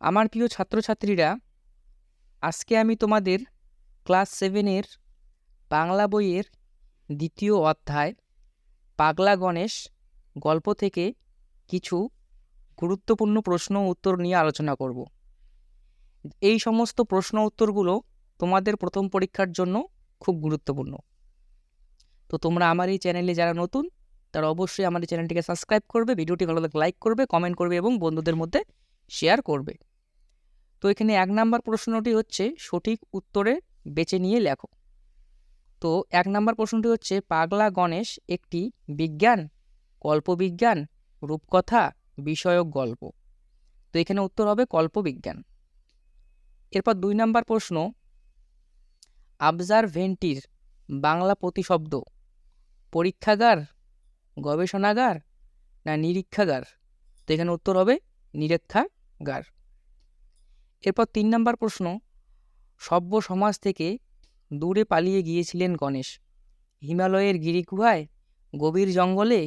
আমার প্রিয় ছাত্রছাত্রীরা, আজকে আমি তোমাদের ক্লাস সেভেনের বাংলা বইয়ের দ্বিতীয় অধ্যায়, পাগলা গণেশ গল্প থেকে কিছু গুরুত্বপূর্ণ প্রশ্ন উত্তর নিয়ে আলোচনা করব। এই সমস্ত প্রশ্ন উত্তরগুলো তোমাদের প্রথম পরীক্ষার জন্য খুব গুরুত্বপূর্ণ। তো তোমরা আমার এই চ্যানেলে যারা নতুন, তারা অবশ্যই আমার চ্যানেলটিকে সাবস্ক্রাইব করবে ভিডিওটি ভালো লাগলে লাইক করবে কমেন্ট করবে এবং বন্ধুদের মধ্যে শেয়ার করবে। তো এখানে এক নাম্বার প্রশ্নটি হচ্ছে, সঠিক উত্তরে বেছে নিয়ে লেখো। তো এক নাম্বার প্রশ্নটি হচ্ছে, পাগলা গণেশ একটি বিজ্ঞান, কল্পবিজ্ঞান, রূপকথা, বিষয়ক গল্প। তো এখানে উত্তর হবে কল্পবিজ্ঞান। এরপর দুই নাম্বার প্রশ্ন আবজারভেন্টির বাংলা প্রতিশব্দ, পরীক্ষাগার, গবেষণাগার, না নিরীক্ষাগার? তো এখানে উত্তর হবে নিরীক্ষাগার এরপর তিন নম্বর প্রশ্ন, সভ্য সমাজ থেকে দূরে পালিয়ে গিয়েছিলেন গণেশ, হিমালয়ের গিরিগুহায়, গভীর জঙ্গলে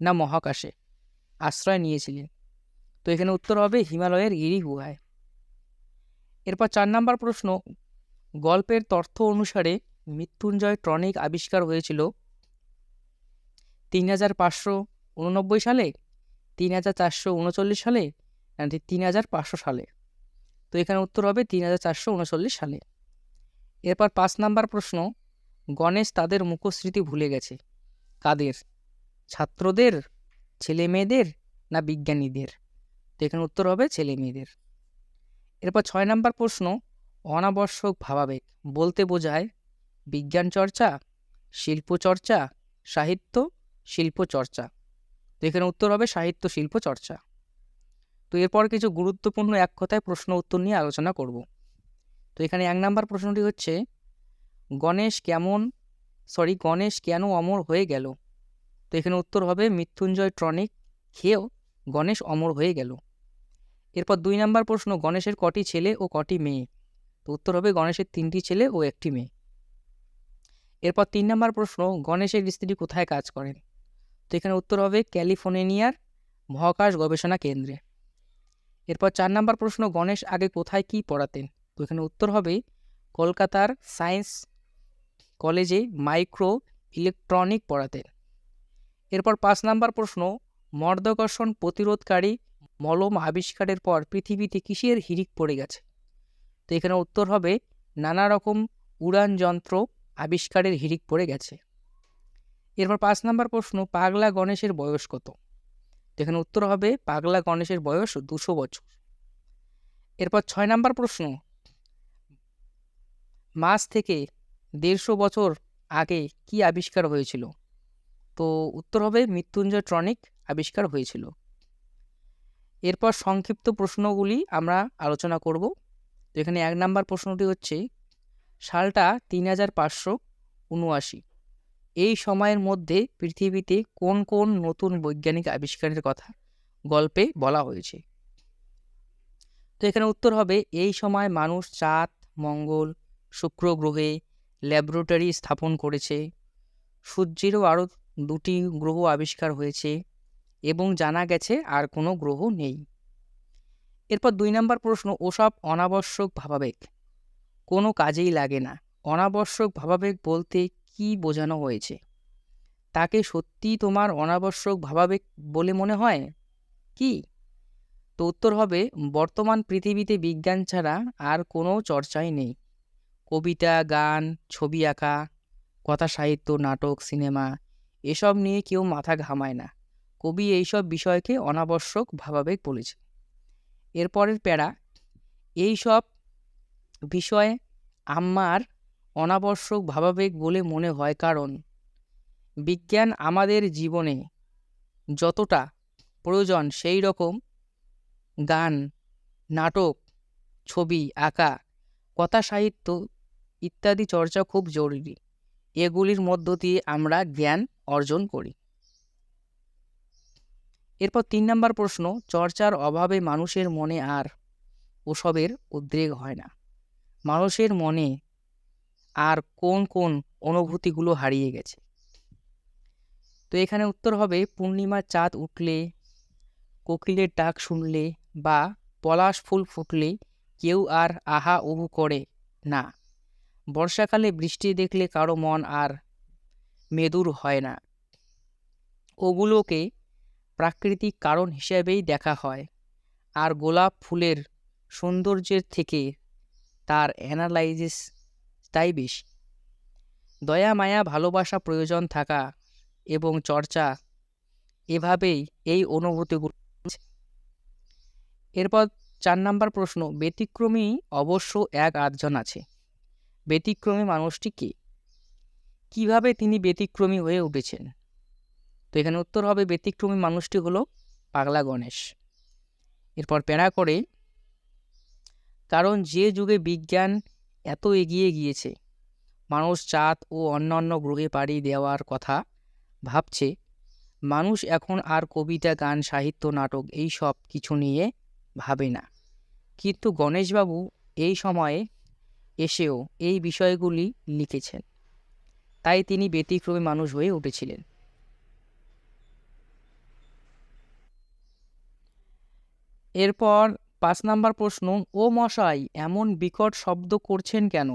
না মহাকাশে? আশ্রয় নিয়েছিলেন। তো এখানে উত্তর হবে হিমালয়ের গিরিগুহায়। এরপর চার নম্বর প্রশ্ন, গল্পের তথ্য অনুসারে মৃত্যুঞ্জয় ট্রনিক আবিষ্কার হয়েছিল তিন হাজার পাঁচশো উননব্বই সালে, তিন হাজার চারশো উনচল্লিশ সালে নাকি তিন হাজার পাঁচশো সালে। তো এখানে উত্তর হবে তিন হাজার চারশো উনচল্লিশ সালে। এরপর পাঁচ নাম্বার প্রশ্ন, গণেশ তাদের মুখস্মৃতি ভুলে গেছে। কাদের? ছাত্রদের ছেলে মেয়েদের না বিজ্ঞানীদের? তো এখানে উত্তর হবে ছেলে মেয়েদের এরপর ছয় নাম্বার প্রশ্ন, অনাবশ্যক ভাবাবেগ। বলতে বোঝায় বিজ্ঞান চর্চা, শিল্প চর্চা, সাহিত্য শিল্প চর্চা। তো এখানে উত্তর হবে সাহিত্য শিল্প চর্চা। তো এরপর কিছু গুরুত্বপূর্ণ এক কথায় প্রশ্ন উত্তর নিয়ে আলোচনা করব। তো এখানে এক নাম্বার প্রশ্নটি হচ্ছে, গণেশ কেমন সরি গণেশ কেন অমর হয়ে গেল? তো এখানে উত্তর হবে, মৃত্যুঞ্জয় ট্রনিক খেয়েও গণেশ অমর হয়ে গেল। এরপর দুই নাম্বার প্রশ্ন, গণেশের কটি ছেলে ও কটি মেয়ে? তো উত্তর হবে, গণেশের তিনটি ছেলে ও একটি মেয়ে। এরপর তিন নাম্বার প্রশ্ন, গণেশের স্ত্রী কোথায় কাজ করেন? তো এখানে উত্তর হবে, ক্যালিফোর্নিয়ার মহাকাশ গবেষণা কেন্দ্রে। এরপর চার নাম্বার প্রশ্ন, গণেশ আগে কোথায় কি পড়াতেন? তো এখানে উত্তর হবে, কলকাতার সায়েন্স কলেজে মাইক্রো ইলেকট্রনিক পড়াতেন। এরপর পাঁচ নাম্বার প্রশ্ন, মর্দকর্ষণ প্রতিরোধকারী মলম আবিষ্কারের পর পৃথিবীতে কিসের হিরিক পড়ে গেছে? তো এখানে উত্তর হবে, নানা রকম উড়ান যন্ত্র আবিষ্কারের হিরিক পড়ে গেছে। এরপর পাঁচ নাম্বার প্রশ্ন, পাগলা গণেশের বয়স কত? এখানে উত্তর হবে পাগলা গণেশের বয়স দুশো বছর। এরপর ছয় নাম্বার প্রশ্ন। মাস থেকে দেড়শো বছর আগে কি আবিষ্কার হয়েছিল? তো উত্তর হবে মৃত্যুঞ্জয় ট্রনিক আবিষ্কার হয়েছিল। এরপর সংক্ষিপ্ত প্রশ্নগুলি আমরা আলোচনা করব। এখানে এক নাম্বার প্রশ্নটি হচ্ছে, সালটা তিন হাজার পাঁচশো উনআশি। এই সময়ের মধ্যে পৃথিবীতে কোন কোন নতুন বৈজ্ঞানিক আবিষ্কারের কথা গল্পে বলা হয়েছে? তো এখানে উত্তর হবে, এই সময় মানুষ চাঁদ, মঙ্গল, শুক্র গ্রহে ল্যাবরেটরি স্থাপন করেছে। সূর্যেরও আরও দুটি গ্রহ আবিষ্কার হয়েছে এবং জানা গেছে আর কোনো গ্রহ নেই। এরপর দুই নম্বর প্রশ্ন, ওসব অনাবশ্যক ভাবাবেগ। কোনো কাজেই লাগে না। অনাবশ্যক ভাবাবেগ বলতে কি বোঝানো হয়েছে? তাকে সত্যি তোমার অনাবশ্যক ভাবাবেগ বলে মনে হয়? কি? তো উত্তর হবে, বর্তমান পৃথিবীতে বিজ্ঞান ছাড়া আর কোনো চর্চাই নেই। কবিতা, গান, ছবি আঁকা, কথা সাহিত্য, নাটক, সিনেমা, এসব নিয়ে কেউ মাথা ঘামায় না। কবি এইসব বিষয়কে অনাবশ্যক ভাবাবেগ বলেছে। এরপরের প্যারা, এইসব বিষয়ে আমার অনাবশ্যক ভাবাবেগ বলে মনে হয় কারণ বিজ্ঞান আমাদের জীবনে যতটা প্রয়োজন সেই রকম গান, নাটক, ছবি, আঁকা, কথা, সাহিত্য ইত্যাদি চর্চা খুব জরুরি। এগুলির মধ্য দিয়ে আমরা জ্ঞান অর্জন করি। এরপর তিন নম্বর প্রশ্ন, চর্চার অভাবে মানুষের মনে আর ওসবের উদ্রেক হয় না। মানুষের মনে আর কোন কোন অনুভূতিগুলো হারিয়ে গেছে। তো এখানে উত্তর হবে, পূর্ণিমার চাঁদ উঠলে, কোকিলের ডাক শুনলে বা পলাশ ফুল ফুটলে কেউ আর আহা উহু করে না। বর্ষাকালে বৃষ্টি দেখলে কারও মন আর মেদুর হয় না। ওগুলোকে প্রাকৃতিক কারণ হিসেবেই দেখা হয়। আর গোলাপ ফুলের সৌন্দর্যের থেকে তার অ্যানালাইসিসটাই বেশি। দয়া, মায়া, ভালোবাসা, প্রয়োজন থাকা এবং চর্চা, এভাবেই এই অনুভূতিগুলো এরপর চার নাম্বার প্রশ্ন, ব্যতিক্রমী অবশ্য এক আধজন আছে। ব্যতিক্রমী মানুষটি কে? কীভাবে তিনি ব্যতিক্রমী হয়ে উঠেছেন? তো এখানে উত্তর হবে, ব্যতিক্রমী মানুষটি হলো পাগলা গণেশ। এরপর প্যারা করে, কারণ যে যুগে বিজ্ঞান এত এগিয়ে গিয়েছে। মানুষ চাঁদ ও অন্যান্য গ্রহে পাড়ি দেওয়ার কথা ভাবছে। মানুষ এখন আর কবিতা, গান, সাহিত্য, নাটক এই সব কিছু নিয়ে ভাবে না। কিন্তু গণেশবাবু এই সময়ে এসেও এই বিষয়গুলি লিখেছেন। তাই তিনি ব্যতিক্রমী মানুষ হয়ে উঠেছিলেন। এরপর পাঁচ নাম্বার প্রশ্ন, ও মশাই, এমন বিকট শব্দ করছেন কেন?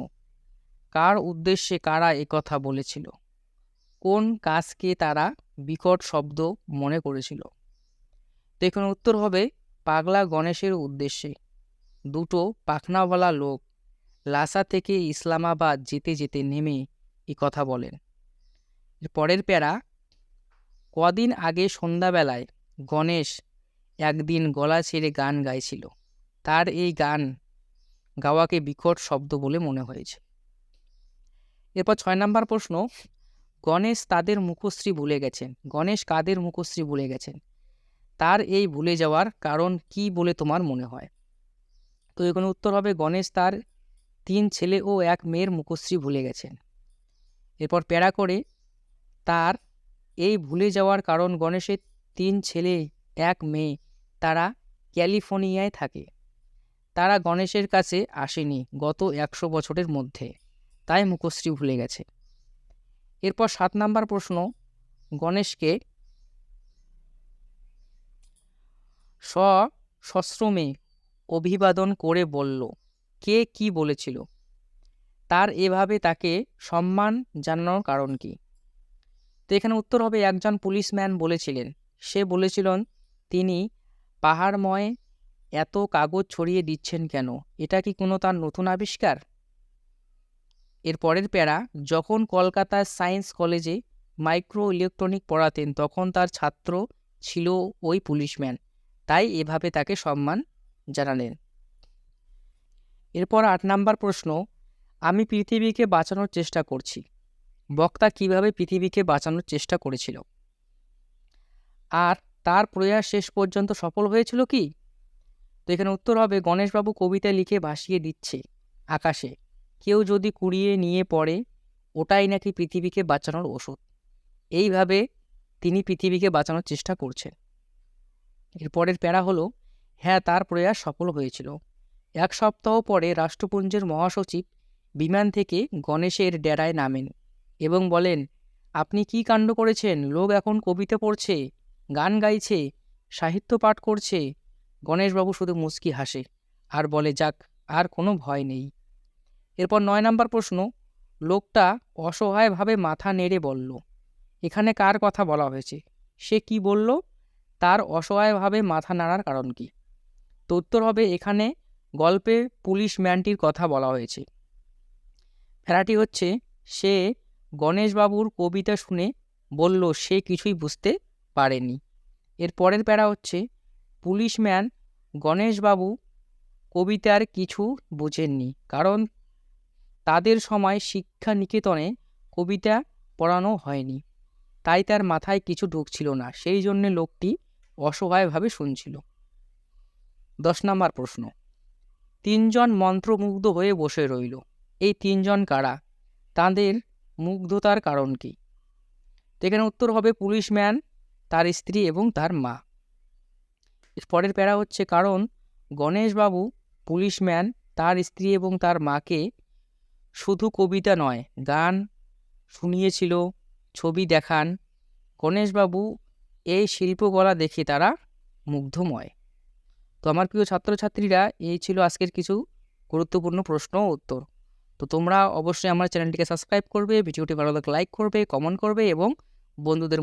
কার উদ্দেশ্যে কারা কথা বলেছিল? কোন কাজকে তারা বিকট শব্দ মনে করেছিল? দেখুন, উত্তর হবে, পাগলা গণেশের উদ্দেশ্যে। দুটো পাখনাওয়ালা লোক লাসা থেকে ইসলামাবাদ যেতে যেতে নেমে এ কথা বলেন। পরের প্যারা, কদিন আগে সন্ধ্যাবেলায় গণেশ একদিন গলা ছেড়ে গান গাইছিল। তার এই গান গাওয়াকে বিকট শব্দ বলে মনে হয়েছে। এরপর ছয় নম্বর প্রশ্ন, গণেশ তাদের মুখশ্রী ভুলে গেছেন। গণেশ কাদের মুখশ্রী ভুলে গেছেন? তার এই ভুলে যাওয়ার কারণ কি বলে তোমার মনে হয়? তো এখানে উত্তর হবে, গণেশ তার তিন ছেলে ও এক মেয়ের মুখশ্রী ভুলে গেছেন। এরপর প্যারা করে, তার এই ভুলে যাওয়ার কারণ গণেশের তিন ছেলে, এক মেয়ে, তারা ক্যালিফোর্নিয়ায় থাকে। তারা গণেশের কাছে আসেনি গত একশো বছরের মধ্যে। তাই মুখশ্রী ভুলে গেছে। এরপর সাত নাম্বার প্রশ্ন, গণেশকে স সশ্রমে অভিবাদন করে বলল, কে কি বলেছিল? তার এভাবে তাকে সম্মান জানানোর কারণ কি? তো এখানে উত্তর হবে, একজন পুলিশম্যান বলেছিলেন। সে বলেছিলেন, তিনি পাহাড়ময় এত কাগজ ছড়িয়ে দিচ্ছেন কেন? এটা কি কোনো তার নতুন আবিষ্কার? এর পরের প্যারা, যখন কলকাতার সায়েন্স কলেজে মাইক্রো ইলেকট্রনিক পড়াতেন, তখন তার ছাত্র ছিল ওই পুলিশম্যান। তাই এভাবে তাকে সম্মান জানালেন। এরপর আট নাম্বার প্রশ্ন, আমি পৃথিবীকে বাঁচানোর চেষ্টা করছি। বক্তা কীভাবে পৃথিবীকে বাঁচানোর চেষ্টা করেছিল? আর তার প্রয়াস শেষ পর্যন্ত সফল হয়েছিল কি? তো এখানে উত্তর হবে, গণেশবাবু কবিতা লিখে ভাসিয়ে দিচ্ছে আকাশে। কেউ যদি কুড়িয়ে নিয়ে পড়ে, ওটাই নাকি পৃথিবীকে বাঁচানোর ওষুধ। এইভাবে তিনি পৃথিবীকে বাঁচানোর চেষ্টা করছেন। এরপরের প্যারা হলো হ্যাঁ তার প্রয়াস সফল হয়েছিল। এক সপ্তাহ পরে রাষ্ট্রপুঞ্জের মহাসচিব বিমান থেকে গণেশের ডেরায় নামেন এবং বলেন, আপনি কি কাণ্ড করেছেন? লোক এখন কবিতা পড়ছে, গান গাইছে, সাহিত্য পাঠ করছে গণেশবাবু শুধু মুচকি হাসে, আর বলে, যাক, আর কোনো ভয় নেই। এরপর নয় নাম্বার প্রশ্ন, লোকটা অসহায়ভাবে মাথা নেড়ে বলল, এখানে কার কথা বলা হয়েছে? সে কি বলল? তার অসহায়ভাবে মাথা নাড়ার কারণ কি? তো উত্তর হবে, এখানে গল্পে পুলিশ ম্যানটির কথা বলা হয়েছে। ফেরাটি হচ্ছে, সে গণেশবাবুর কবিতা শুনে বলল, সে কিছুই বুঝতে পারেনি। এর পরের প্যারা হচ্ছে পুলিশম্যান গণেশবাবু কবিতার কিছু বুঝেননি, কারণ তাদের সময় শিক্ষা নিকেতনে কবিতা পড়ানো হয়নি। তাই তার মাথায় কিছু ঢুকছিল না, সেই জন্যে লোকটি অসহায়ভাবে শুনছিল। দশ নম্বর প্রশ্ন। তিনজন মন্ত্রমুগ্ধ হয়ে বসে রইল। এই তিনজন কারা? তাদের মুগ্ধতার কারণ কি? এখানে উত্তর হবে পুলিশম্যান, তার স্ত্রী এবং তার মা। পরের প্যারা হচ্ছে কারণ গণেশবাবু পুলিশম্যান, তার স্ত্রী এবং তার মাকে শুধু কবিতা নয়, গান শুনিয়েছিল, ছবি দেখান। গণেশবাবু এই শিল্পকলা দেখে তারা মুগ্ধময়। তো আমার প্রিয় ছাত্রছাত্রীরা, এই ছিল আজকের কিছু গুরুত্বপূর্ণ প্রশ্ন ও উত্তর। তো তোমরা অবশ্যই আমার চ্যানেলটিকে সাবস্ক্রাইব করবে, ভিডিওটি ভালো লাগলে লাইক করবে, কমেন্ট করবে এবং বন্ধুদের